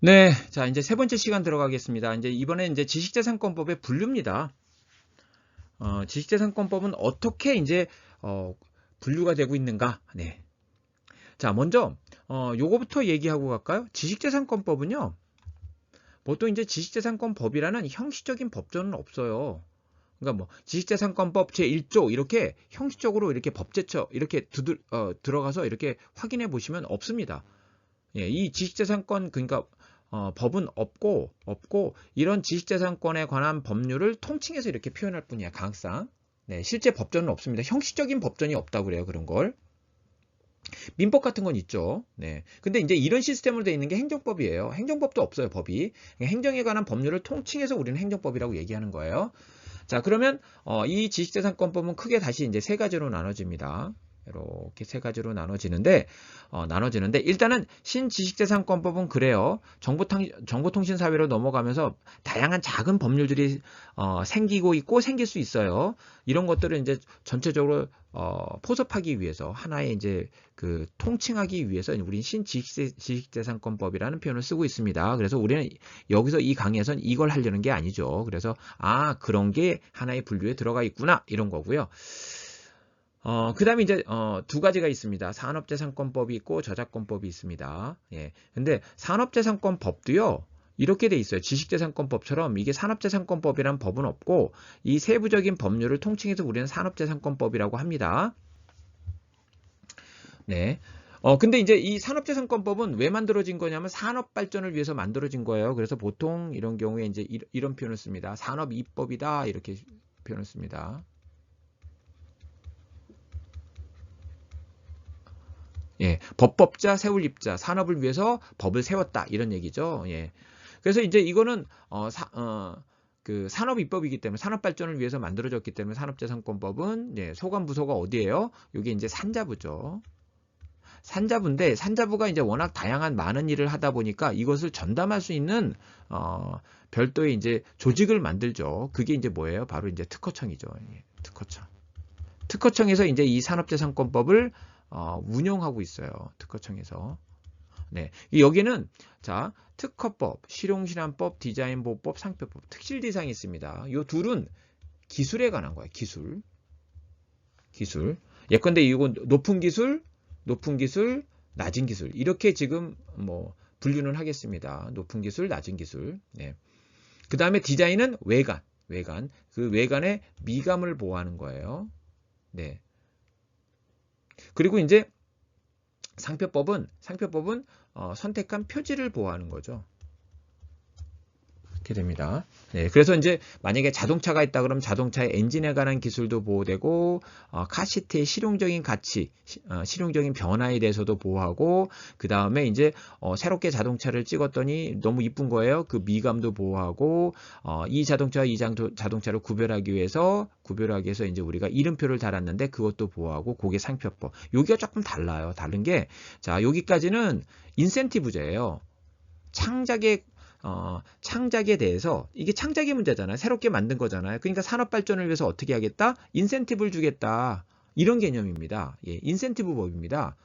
네, 자 이제 세 번째 시간 들어가겠습니다. 이제 이번에 이제 지식재산권법의 분류입니다. 어, 지식재산권법은 어떻게 이제 어, 분류가 되고 있는가? 네. 자, 먼저 어, 요거부터 얘기하고 갈까요? 지식재산권법은요. 보통 이제 지식재산권법이라는 형식적인 법조는 없어요. 그러니까 뭐 지식재산권법 제1조 이렇게 형식적으로 이렇게 법제처 이렇게 두들, 어, 들어가서 이렇게 확인해 보시면 없습니다. 예, 이 지식재산권 그러니까 어, 법은 없고 없고 이런 지식재산권에 관한 법률을 통칭해서 이렇게 표현할 뿐이야 강상. 네, 실제 법전은 없습니다. 형식적인 법전이 없다고 그래요 그런 걸. 민법 같은 건 있죠. 네. 근데 이제 이런 시스템으로 되어 있는 게 행정법이에요. 행정법도 없어요, 법이. 행정에 관한 법률을 통칭해서 우리는 행정법이라고 얘기하는 거예요. 자, 그러면 어, 이 지식재산권법은 크게 다시 이제 세 가지로 나눠집니다. 이렇게 세 가지로 나눠지는데 어, 나눠지는데 일단은 신지식재산권법은 그래요. 정보통, 정보통신사회로 넘어가면서 다양한 작은 법률들이 어, 생기고 있고 생길 수 있어요. 이런 것들을 이제 전체적으로 어, 포섭하기 위해서 하나의 이제 그 통칭하기 위해서 우리 신지식재산권법이라는 표현을 쓰고 있습니다. 그래서 우리는 여기서 이 강의에서는 이걸 하려는 게 아니죠. 그래서 아 그런 게 하나의 분류에 들어가 있구나 이런 거고요. 어, 그 다음에 이제, 어, 두 가지가 있습니다. 산업재산권법이 있고 저작권법이 있습니다. 예. 근데 산업재산권법도요, 이렇게 돼 있어요. 지식재산권법처럼 이게 산업재산권법이란 법은 없고, 이 세부적인 법률을 통칭해서 우리는 산업재산권법이라고 합니다. 네. 어, 근데 이제 이 산업재산권법은 왜 만들어진 거냐면 산업 발전을 위해서 만들어진 거예요. 그래서 보통 이런 경우에 이제 이런 표현을 씁니다. 산업 입법이다. 이렇게 표현을 씁니다. 예, 법법자 세울 입자 산업을 위해서 법을 세웠다 이런 얘기죠. 예. 그래서 이제 이거는 어, 사, 어, 그 산업 입법이기 때문에 산업 발전을 위해서 만들어졌기 때문에 산업재산권법은 예, 소관 부서가 어디예요? 이게 이제 산자부죠. 산자부인데 산자부가 이제 워낙 다양한 많은 일을 하다 보니까 이것을 전담할 수 있는 어, 별도의 이제 조직을 만들죠. 그게 이제 뭐예요? 바로 이제 특허청이죠. 예, 특허청. 특허청에서 이제 이 산업재산권법을 어, 운영하고 있어요. 특허청에서. 네. 여기는 자, 특허법, 실용실험법, 디자인보호법, 상표법, 특실대상이 있습니다. 이 둘은 기술에 관한 거예요. 기술. 기술. 예컨대 이건 높은 기술, 높은 기술, 낮은 기술. 이렇게 지금 뭐 분류는 하겠습니다. 높은 기술, 낮은 기술. 네. 그 다음에 디자인은 외관, 외관. 그 외관의 미감을 보호하는 거예요. 네. 그리고 이제 상표법은 상표법은 어, 선택한 표지를 보호하는 거죠. 이렇게 됩니다. 네, 그래서 이제 만약에 자동차가 있다 그러면 자동차의 엔진에 관한 기술도 보호되고 어, 카시트의 실용적인 가치, 시, 어, 실용적인 변화에 대해서도 보호하고 그 다음에 이제 어, 새롭게 자동차를 찍었더니 너무 이쁜 거예요. 그 미감도 보호하고 어, 이 자동차와 이 자동차를 구별하기 위해서 구별하기 위해서 이제 우리가 이름표를 달았는데 그것도 보호하고 고게 상표법. 여기가 조금 달라요. 다른 게 자 여기까지는 인센티브제예요. 창작의 어, 창작에 대해서 이게 창작의 문제잖아요. 새롭게 만든 거잖아요. 그러니까 산업 발전을 위해서 어떻게 하겠다? 인센티브를 주겠다. 이런 개념입니다. 예, 인센티브 법입니다.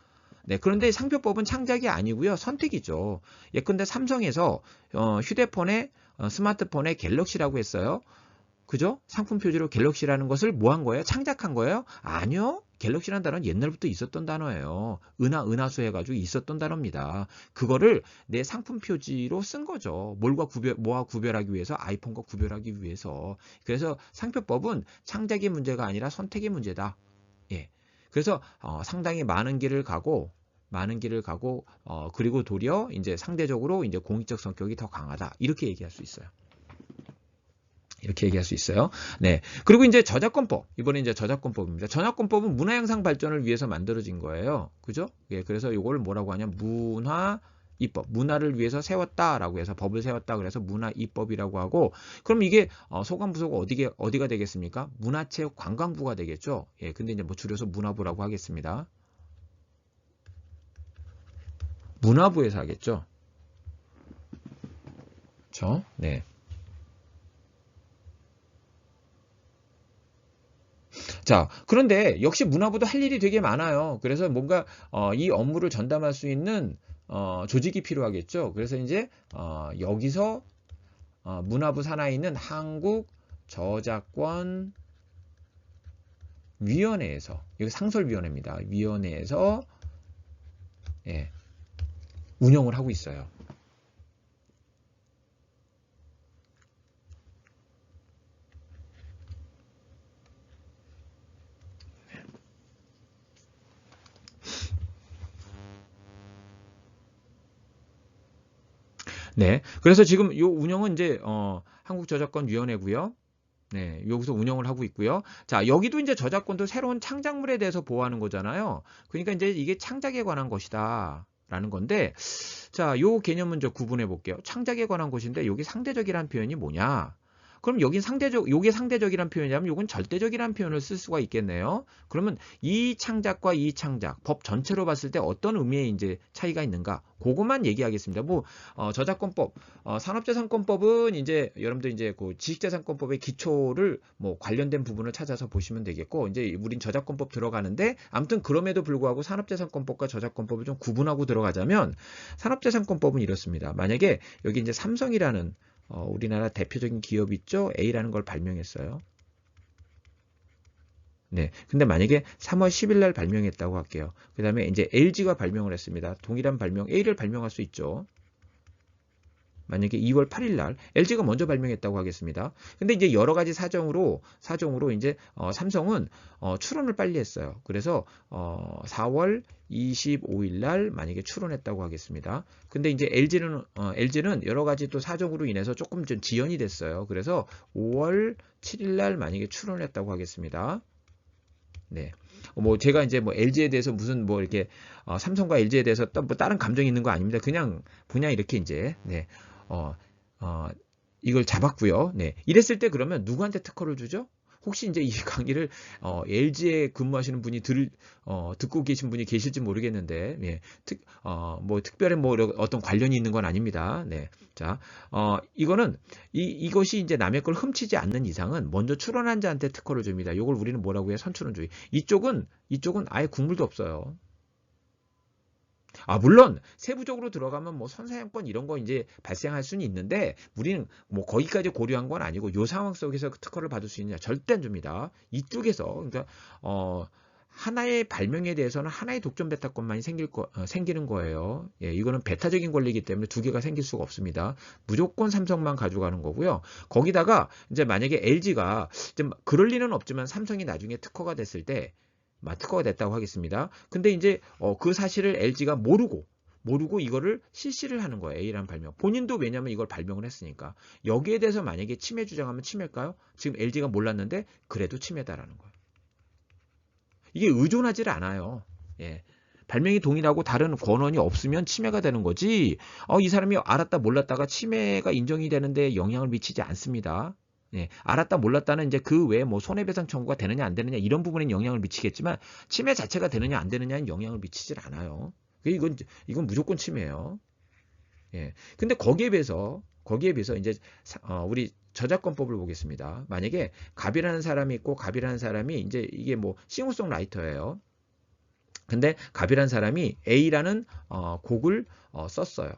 네, 그런데 상표법은 창작이 아니고요. 선택이죠. 예컨대 삼성에서 어, 휴대폰에 어, 스마트폰에 갤럭시라고 했어요. 그죠? 상품 표지로 갤럭시라는 것을 뭐 한 거예요? 창작한 거예요? 아니요. 갤럭시라는 단어는 옛날부터 있었던 단어예요. 은하, 은하수 해가지고 있었던 단어입니다. 그거를 내 상품 표지로 쓴 거죠. 뭘과 구별, 뭐와 구별하기 위해서, 아이폰과 구별하기 위해서. 그래서 상표법은 창작의 문제가 아니라 선택의 문제다. 예. 그래서 어, 상당히 많은 길을 가고 많은 길을 가고 어, 그리고 도리어 이제 상대적으로 이제 공익적 성격이 더 강하다 이렇게 얘기할 수 있어요. 이렇게 얘기할 수 있어요. 네. 그리고 이제 저작권법. 이번에 이제 저작권법입니다. 저작권법은 문화 양상 발전을 위해서 만들어진 거예요. 그죠? 예. 그래서 이걸 뭐라고 하냐? 문화 입법, 문화를 위해서 세웠다라고 해서 법을 세웠다 그래서 문화 입법이라고 하고 그럼 이게 어, 소관부서가 어디게 어디가 되겠습니까? 문화체육관광부가 되겠죠. 예. 근데 이제 뭐 줄여서 문화부라고 하겠습니다. 문화부에서 하겠죠. 그렇죠? 네. 자, 그런데 역시 문화부도 할 일이 되게 많아요. 그래서 뭔가 어, 이 업무를 전담할 수 있는 어, 조직이 필요하겠죠. 그래서 이제 어, 여기서 어, 문화부 산하에 있는 한국 저작권 위원회에서 여기 상설위원회입니다. 위원회에서 예, 운영을 하고 있어요. 네. 그래서 지금 요 운영은 이제 어, 한국저작권위원회고요. 네, 여기서 운영을 하고 있고요. 자, 여기도 이제 저작권도 새로운 창작물에 대해서 보호하는 거잖아요. 그러니까 이제 이게 창작에 관한 것이다. 라는 건데, 자, 요 개념은 저 구분해 볼게요. 창작에 관한 것인데, 여기 상대적이라는 표현이 뭐냐? 그럼 여긴 상대적, 요게 상대적이란 표현이라면 요건 절대적이란 표현을 쓸 수가 있겠네요. 그러면 이 창작과 이 창작, 법 전체로 봤을 때 어떤 의미의 이제 차이가 있는가? 그것만 얘기하겠습니다. 뭐, 어, 저작권법, 어, 산업재산권법은 이제 여러분들 이제 그 지식재산권법의 기초를 뭐 관련된 부분을 찾아서 보시면 되겠고, 이제 우린 저작권법 들어가는데, 아무튼 그럼에도 불구하고 산업재산권법과 저작권법을 좀 구분하고 들어가자면, 산업재산권법은 이렇습니다. 만약에 여기 이제 삼성이라는 어, 우리나라 대표적인 기업 있죠? A라는 걸 발명했어요. 네. 근데 만약에 3월 10일 날 발명했다고 할게요. 그 다음에 이제 LG가 발명을 했습니다. 동일한 발명 A를 발명할 수 있죠. 만약에 2월 8일 날 LG가 먼저 발명했다고 하겠습니다. 근데 이제 여러 가지 사정으로 사정으로 이제 어, 삼성은 어, 출원을 빨리 했어요. 그래서 어, 4월 25일 날 만약에 출원했다고 하겠습니다. 근데 이제 LG는 LG는 여러 가지 또 사정으로 인해서 조금 좀 지연이 됐어요. 그래서 5월 7일 날 만약에 출원했다고 하겠습니다. 네. 뭐 제가 이제 뭐 LG에 대해서 무슨 뭐 이렇게 어, 삼성과 LG에 대해서 또 뭐 다른 감정이 있는 거 아닙니다. 그냥 그냥 이렇게 이제 네. 어, 어, 이걸 잡았고요. 네. 이랬을 때 그러면 누구한테 특허를 주죠? 혹시 이제 이 강의를 어, LG에 근무하시는 분이 들, 어, 듣고 계신 분이 계실지 모르겠는데, 예, 특, 어, 뭐 특별히 뭐 어떤 관련이 있는 건 아닙니다. 네, 자, 어, 이거는 이 이것이 이제 남의 걸 훔치지 않는 이상은 먼저 출원한 자한테 특허를 줍니다. 이걸 우리는 뭐라고 해요? 선출원주의. 이쪽은 이쪽은 아예 국물도 없어요. 아, 물론 세부적으로 들어가면 뭐 선사용권 이런 거 이제 발생할 수는 있는데 우리는 뭐 거기까지 고려한 건 아니고 요 상황 속에서 그 특허를 받을 수 있느냐 절대 안 줍니다. 이쪽에서 그러니까 어 하나의 발명에 대해서는 하나의 독점 베타권만이 생길 거, 어, 생기는 거예요. 예, 이거는 베타적인 권리이기 때문에 두 개가 생길 수가 없습니다. 무조건 삼성만 가져가는 거고요. 거기다가 이제 만약에 LG가 좀 그럴 리는 없지만 삼성이 나중에 특허가 됐을 때 특허가 됐다고 하겠습니다. 근데 이제 어, 그 사실을 LG가 모르고 모르고 이거를 실시를 하는 거예요. A라는 발명. 본인도 왜냐면 이걸 발명을 했으니까. 여기에 대해서 만약에 침해 주장하면 침해일까요? 지금 LG가 몰랐는데 그래도 침해다라는 거예요. 이게 의존하지를 않아요. 예. 발명이 동일하고 다른 권한이 없으면 침해가 되는 거지. 어, 이 사람이 알았다 몰랐다가 침해가 인정이 되는데 영향을 미치지 않습니다. 예, 알았다 몰랐다는 이제 그 외에 뭐 손해배상 청구가 되느냐 안 되느냐 이런 부분에 영향을 미치겠지만 침해 자체가 되느냐 안 되느냐는 영향을 미치질 않아요. 이건 이건 무조건 침해예요. 예. 근데 거기에 비해서 거기에 비해서 이제 어, 우리 저작권법을 보겠습니다. 만약에 갑이라는 사람이 있고 갑이라는 사람이 이제 이게 뭐 싱어송라이터예요. 근데 갑이라는 사람이 A라는 어, 곡을 어, 썼어요.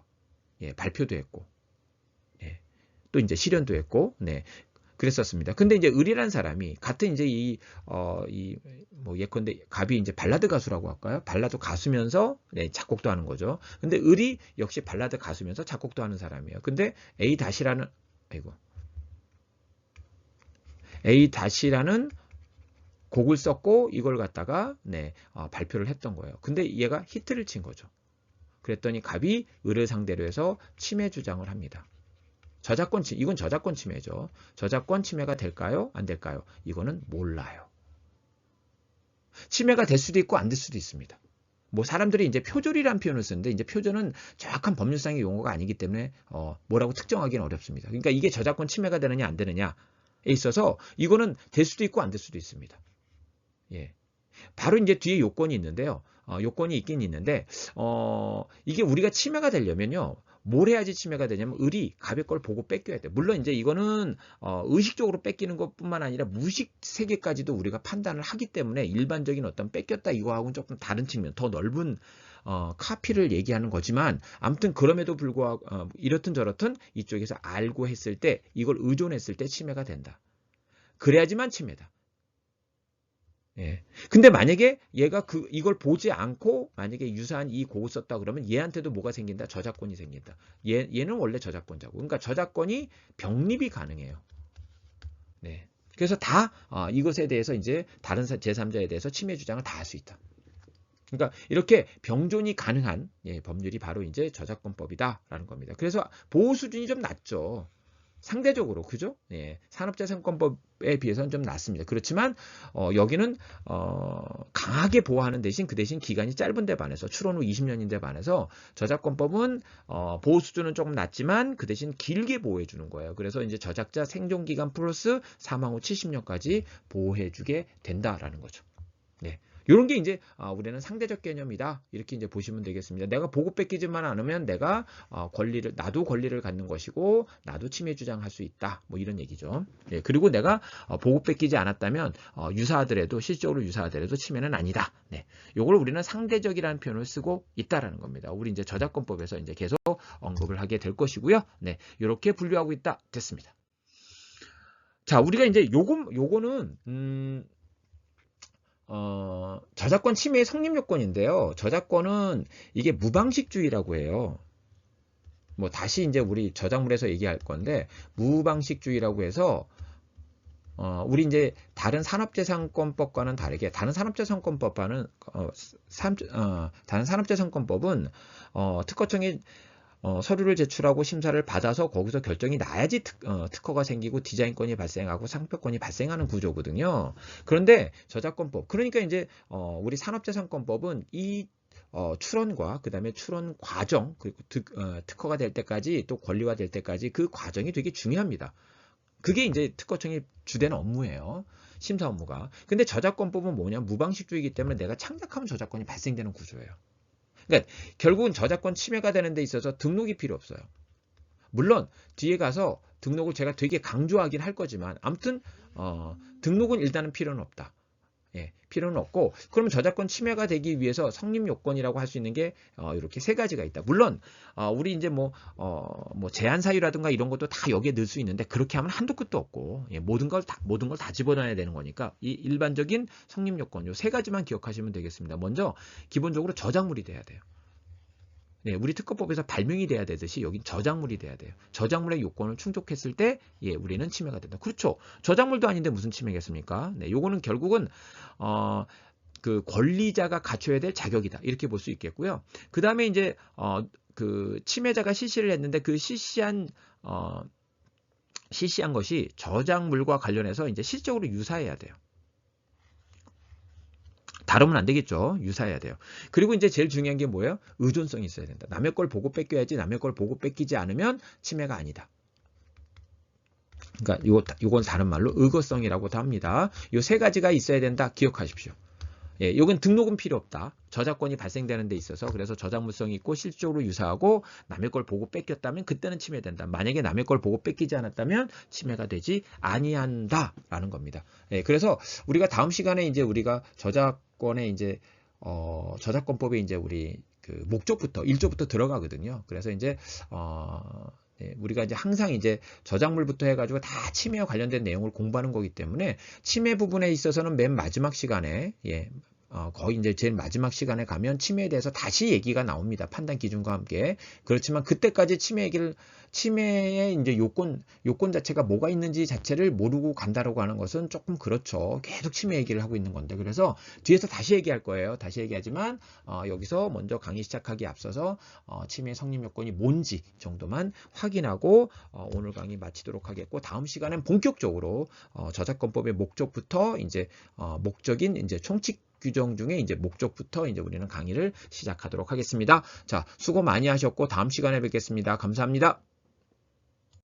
예, 발표도 했고. 예. 또 이제 실현도 했고, 네. 그랬었습니다. 근데 이제 을이라는 사람이 같은 이제 이, 어, 이, 뭐 예컨대 갑이 이제 발라드 가수라고 할까요? 발라드 가수면서 네, 작곡도 하는 거죠. 근데 을이 역시 발라드 가수면서 작곡도 하는 사람이에요. 근데 A 다시라는, 아이고. A 다시라는 곡을 썼고 이걸 갖다가 네, 어, 발표를 했던 거예요. 근데 얘가 히트를 친 거죠. 그랬더니 갑이 을을 상대로 해서 침해 주장을 합니다. 저작권 침 이건 저작권 침해죠. 저작권 침해가 될까요? 안 될까요? 이거는 몰라요. 침해가 될 수도 있고 안 될 수도 있습니다. 뭐 사람들이 이제 표절이라는 표현을 쓰는데 이제 표절은 정확한 법률상의 용어가 아니기 때문에 어 뭐라고 특정하기는 어렵습니다. 그러니까 이게 저작권 침해가 되느냐 안 되느냐에 있어서 이거는 될 수도 있고 안 될 수도 있습니다. 예. 바로 이제 뒤에 요건이 있는데요. 어, 요건이 있긴 있는데 어, 이게 우리가 침해가 되려면요. 뭘 해야지 침해가 되냐면 을이 갑의 걸 보고 뺏겨야 돼. 물론 이제 이거는 어, 의식적으로 뺏기는 것뿐만 아니라 무식 세계까지도 우리가 판단을 하기 때문에 일반적인 어떤 뺏겼다 이거하고는 조금 다른 측면, 더 넓은 어, 카피를 얘기하는 거지만 아무튼 그럼에도 불구하고 어, 이렇든 저렇든 이쪽에서 알고 했을 때 이걸 의존했을 때 침해가 된다. 그래야지만 침해다. 예. 근데 만약에 얘가 그 이걸 보지 않고 만약에 유사한 이 곡을 썼다 그러면 얘한테도 뭐가 생긴다? 저작권이 생긴다. 얘 얘는 원래 저작권자고. 그러니까 저작권이 병립이 가능해요. 네. 그래서 다 어, 이것에 대해서 이제 다른 제3자에 대해서 침해 주장을 다 할 수 있다. 그러니까 이렇게 병존이 가능한 예, 법률이 바로 이제 저작권법이다라는 겁니다. 그래서 보호 수준이 좀 낮죠. 상대적으로 그죠? 예, 산업재산권법에 비해서는 좀 낮습니다. 그렇지만 어, 여기는 어, 강하게 보호하는 대신 그 대신 기간이 짧은 데 반해서 출원 후 20년인 데 반해서 저작권법은 어, 보호 수준은 조금 낮지만 그 대신 길게 보호해 주는 거예요. 그래서 이제 저작자 생존 기간 플러스 사망 후 70년까지 보호해 주게 된다라는 거죠. 네. 이런 게 이제 아, 우리는 상대적 개념이다 이렇게 이제 보시면 되겠습니다. 내가 보고 뺏기지만 않으면 내가 어, 권리를 나도 권리를 갖는 것이고 나도 침해 주장할 수 있다 뭐 이런 얘기죠. 예, 그리고 내가 어, 보고 뺏기지 않았다면 어, 유사하더라도 실적으로 유사하더라도 침해는 아니다. 네, 요걸 우리는 상대적이라는 표현을 쓰고 있다라는 겁니다. 우리 이제 저작권법에서 이제 계속 언급을 하게 될 것이고요. 네, 이렇게 분류하고 있다 됐습니다. 자, 우리가 이제 요거 요거는 음, 어, 저작권 침해의 성립 요건인데요. 저작권은 이게 무방식주의라고 해요. 뭐 다시 이제 우리 저작물에서 얘기할 건데 무방식주의라고 해서 어, 우리 이제 다른 산업재산권법과는 다르게 다른 산업재산권법과는 어, 산, 어, 다른 산업재산권법은 어, 특허청이 어, 서류를 제출하고 심사를 받아서 거기서 결정이 나야지 특, 어, 특허가 생기고 디자인권이 발생하고 상표권이 발생하는 구조거든요. 그런데 저작권법 그러니까 이제 어, 우리 산업재산권법은 이 어, 출원과 그 다음에 출원 과정 그리고 특, 어, 특허가 될 때까지 또 권리화 될 때까지 그 과정이 되게 중요합니다. 그게 이제 특허청이 주된 업무예요. 심사 업무가. 근데 저작권법은 뭐냐 무방식주의이기 때문에 내가 창작하면 저작권이 발생되는 구조예요. 그러니까 결국은 저작권 침해가 되는 데 있어서 등록이 필요 없어요. 물론 뒤에 가서 등록을 제가 되게 강조하긴 할 거지만 아무튼 어, 등록은 일단은 필요는 없다. 예, 필요는 없고 그러면 저작권 침해가 되기 위해서 성립 요건이라고 할 수 있는 게 어, 이렇게 세 가지가 있다. 물론 어, 우리 이제 뭐, 어, 뭐 제한 사유라든가 이런 것도 다 여기에 넣을 수 있는데 그렇게 하면 한도 끝도 없고 예, 모든 걸 다 모든 걸 다 집어넣어야 되는 거니까 이 일반적인 성립 요건 요 세 가지만 기억하시면 되겠습니다. 먼저 기본적으로 저작물이 돼야 돼요. 네, 우리 특허법에서 발명이 돼야 되듯이 여기 저작물이 돼야 돼요. 저작물의 요건을 충족했을 때 예, 우리는 침해가 된다. 그렇죠. 저작물도 아닌데 무슨 침해겠습니까? 네, 요거는 결국은 어, 그 권리자가 갖춰야 될 자격이다. 이렇게 볼 수 있겠고요. 그 다음에 이제 어, 그 침해자가 실시를 했는데 그 실시한 어, 실시한 것이 저작물과 관련해서 이제 실적으로 유사해야 돼요. 다르면 안 되겠죠. 유사해야 돼요. 그리고 이제 제일 중요한 게 뭐예요? 의존성이 있어야 된다. 남의 걸 보고 뺏겨야지 남의 걸 보고 뺏기지 않으면 침해가 아니다. 그러니까 이거 이건 다른 말로 의거성이라고도 합니다. 이세 가지가 있어야 된다. 기억하십시오. 예, 이건 등록은 필요 없다. 저작권이 발생되는 데 있어서 그래서 저작물성이 있고 실적으로 유사하고 남의 걸 보고 뺏겼다면 그때는 침해된다. 만약에 남의 걸 보고 뺏기지 않았다면 침해가 되지 아니한다라는 겁니다. 예, 그래서 우리가 다음 시간에 이제 우리가 저작 권에 이제 어, 저작권법에 이제 우리 그 목적부터 1조부터 들어가거든요. 그래서 이제 어 네, 우리가 이제 항상 이제 저작물부터 해가지고 다 침해와 관련된 내용을 공부하는 거기 때문에 침해 부분에 있어서는 맨 마지막 시간에 예, 어, 거의 이제 제일 마지막 시간에 가면 침해에 대해서 다시 얘기가 나옵니다. 판단 기준과 함께. 그렇지만 그때까지 침해 얘기를 침해의 이제 요건 요건 자체가 뭐가 있는지 자체를 모르고 간다라고 하는 것은 조금 그렇죠. 계속 침해 얘기를 하고 있는 건데 그래서 뒤에서 다시 얘기할 거예요. 다시 얘기하지만 어, 여기서 먼저 강의 시작하기 앞서서 어, 침해 성립 요건이 뭔지 정도만 확인하고 어, 오늘 강의 마치도록 하겠고 다음 시간엔 본격적으로 어, 저작권법의 목적부터 이제 어, 목적인 이제 총칙 규정 중에 이제 목적부터 이제 우리는 강의를 시작하도록 하겠습니다. 자, 수고 많이 하셨고 다음 시간에 뵙겠습니다. 감사합니다.